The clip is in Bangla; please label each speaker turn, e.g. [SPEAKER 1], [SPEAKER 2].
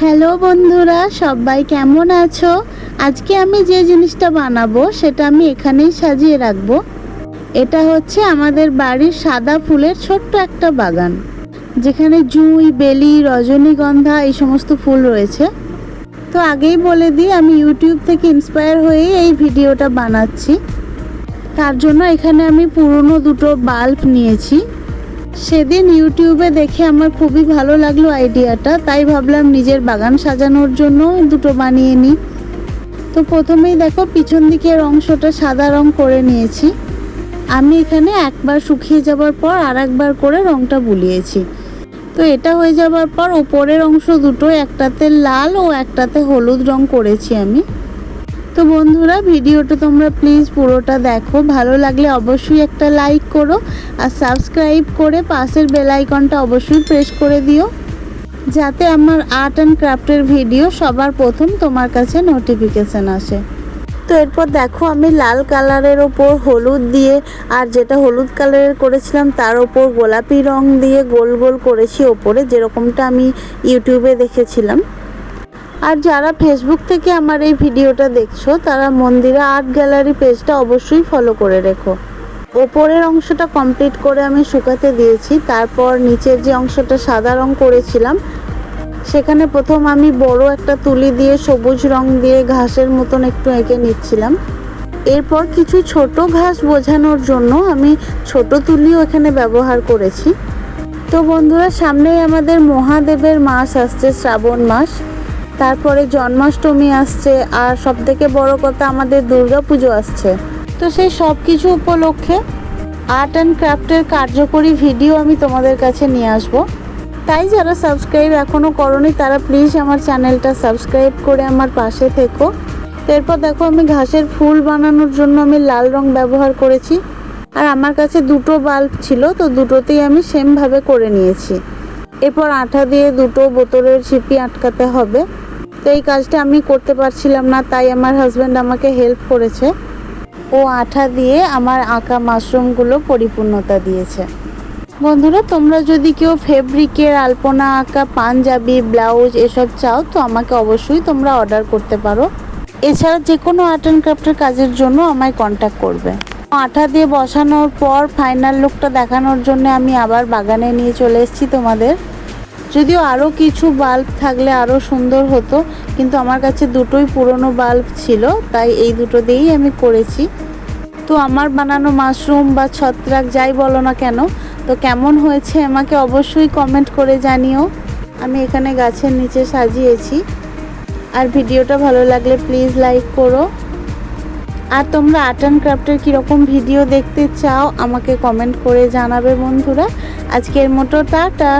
[SPEAKER 1] হ্যালো বন্ধুরা, সবাই কেমন আছো? আজকে আমি যে জিনিসটা বানাবো, সেটা আমি এখানেই সাজিয়ে রাখব। এটা হচ্ছে আমাদের বাড়ির সাদা ফুলের ছোট্ট একটা বাগান, যেখানে জুঁই, বেলি, রজনীগন্ধা এই সমস্ত ফুল রয়েছে। তো আগেই বলে দিই, আমি ইউটিউব থেকে ইন্সপায়ার হয়েই এই ভিডিওটা বানাচ্ছি। তার জন্য এখানে আমি পুরনো দুটো বাল্ব নিয়েছি। সেদিন ইউটিউবে দেখে আমার খুবই ভালো লাগল আইডিয়াটা, তাই ভাবলাম নিজের বাগান সাজানোর জন্য দুটো বানিয়ে নিই। তো প্রথমেই দেখো পিছন দিকের অংশটা সাদা রং করে নিয়েছি। আমি এখানে একবার শুকিয়ে যাবার পর আর একবার করে রংটা বুলিয়েছি। তো এটা হয়ে যাবার পর ওপরের অংশ দুটো একটাতে লাল ও একটাতে হলুদ রং করেছি আমি। তো বন্ধুরা, ভিডিওটা তোমরা প্লিজ পুরোটা দেখো। ভালো লাগলে অবশ্যই একটা লাইক করো আর সাবস্ক্রাইব করে পাশের বেল আইকনটা অবশ্যই প্রেস করে দিও, যাতে আমার আর্ট অ্যান্ড ক্রাফটের ভিডিও সবার প্রথম তোমার কাছে নোটিফিকেশান আসে। তো এরপর দেখো, আমি লাল কালারের ওপর হলুদ দিয়ে, আর যেটা হলুদ কালারের করেছিলাম, তার ওপর গোলাপি রং দিয়ে গোল গোল করেছি ওপরে, যেরকমটা আমি ইউটিউবে দেখেছিলাম। আর যারা ফেসবুক থেকে আমার এই ভিডিওটা দেখছ, তারা মন্দিরা আর্ট গ্যালারি পেজটা অবশ্যই ফলো করে রেখো। ওপরের অংশটা কমপ্লিট করে আমি শুকাতে দিয়েছি, তারপর নিচের যে অংশটা সাদা রং করেছিলাম, সেখানে প্রথম আমি বড় একটা তুলি দিয়ে সবুজ রং দিয়ে ঘাসের মতন একটু এঁকে নিচ্ছিলাম। এরপর কিছু ছোট ঘাস বোঝানোর জন্য আমি ছোট তুলিও এখানে ব্যবহার করেছি। তো বন্ধুরা, সামনেই আমাদের মহাদেবের মাস আসছে শ্রাবণ মাস। তারপরে জন্মাষ্টমী আসছে, আর সব থেকে বড় কথা আমাদের দুর্গা পুজো আসছে। তো সেই সব কিছু উপলক্ষে আর্ট অ্যান্ড ক্রাফটের কার্যকরী ভিডিও আমি তোমাদের কাছে নিয়ে আসব। তাই যারা সাবস্ক্রাইব এখনও করনি, তারা প্লিজ আমার চ্যানেলটা সাবস্ক্রাইব করে আমার পাশে থেকো। এরপর দেখো আমি ঘাসের ফুল বানানোর জন্য আমি লাল রং ব্যবহার করেছি। আর আমার কাছে দুটো বাল্ব ছিল, তো দুটোতেই আমি সেমভাবে করে নিয়েছি। এরপর আঠা দিয়ে দুটো বোতলের ছিপি আটকাতে হবে। তো এই কাজটা আমি করতে পারছিলাম না, তাই আমার হাজব্যান্ড আমাকে হেল্প করেছে। ও আঠা দিয়ে আমার আঁকা মাশরুমগুলো পরিপূর্ণতা দিয়েছে। বন্ধুরা, তোমরা যদি কেউ ফেব্রিকের আলপনা আঁকা, পাঞ্জাবি ব্লাউজ এসব চাও, তো আমাকে অবশ্যই তোমরা অর্ডার করতে পারো। এছাড়া যে কোনো আর্ট অ্যান্ড ক্রাফটের কাজের জন্য আমায় কন্ট্যাক্ট করবে। আঠা দিয়ে বসানোর পর ফাইনাল লুকটা দেখানোর জন্য আমি আবার বাগানে নিয়ে চলে এসেছি তোমাদের। যদিও আরও কিছু বাল্ব থাকলে আরও সুন্দর হতো, কিন্তু আমার কাছে দুটোই পুরনো বাল্ব ছিল, তাই এই দুটো দিয়েই আমি করেছি। তো আমার বানানো মাশরুম বা ছত্রাক যাই বলো না কেন, তো কেমন হয়েছে আমাকে অবশ্যই কমেন্ট করে জানিও। আমি এখানে গাছের নিচে সাজিয়েছি। আর ভিডিওটা ভালো লাগলে প্লিজ লাইক করো। আর তোমরা আর্ট অ্যান্ড ক্রাফটের কীরকম ভিডিও দেখতে চাও, আমাকে কমেন্ট করে জানাবে বন্ধুরা। আজকের মতো, টাটা!